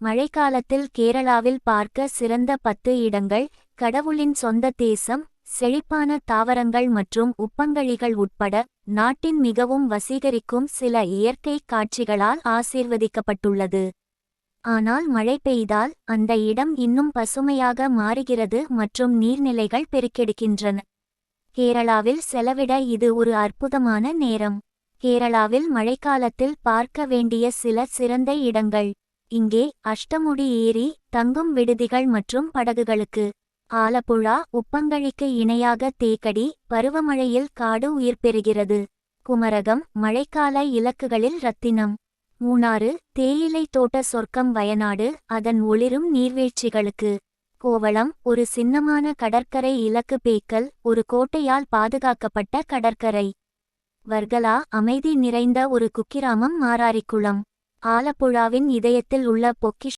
மழைக்காலத்தில் கேரளாவில் பார்க்க சிறந்த பத்து இடங்கள் கடவுளின் சொந்த தேசம் செழிப்பான தாவரங்கள் மற்றும் உப்பங்கழிகள் உட்பட நாட்டின் மிகவும் வசீகரிக்கும் சில இயற்கை காட்சிகளால் ஆசீர்வதிக்கப்பட்டுள்ளது. ஆனால் மழை பெய்தால் அந்த இடம் இன்னும் பசுமையாக மாறுகிறது மற்றும் நீர்நிலைகள் பெருக்கெடுக்கின்றன. கேரளாவில் செலவிட இது ஒரு அற்புதமான நேரம். கேரளாவில் மழைக்காலத்தில் பார்க்க வேண்டிய சில சிறந்த இடங்கள். இங்கே அஷ்டமுடி ஏரி தங்கும் விடுதிகள் மற்றும் படகுகளுக்கு. ஆலப்புழா உப்பங்கழிக்கு இணையாக தேக்கடி பருவமழையில் காடு உயிர் பெறுகிறது. குமரகம் மழைக்கால இலக்குகளில் ரத்தினம். மூணாறு தேயிலை தோட்ட சொர்க்கம் வயநாடு அதன் ஒளிரும் நீர்வீழ்ச்சிகளுக்கு. கோவளம் ஒரு சின்னமான கடற்கரை இலக்கு பேக்கல் ஒரு கோட்டையால் பாதுகாக்கப்பட்ட கடற்கரை. வர்கலா அமைதி நிறைந்த ஒரு குக்கிராமம் மாராரிக்குளம். ஆலப்புழாவின் இதயத்தில் உள்ள பொக்கிஷ்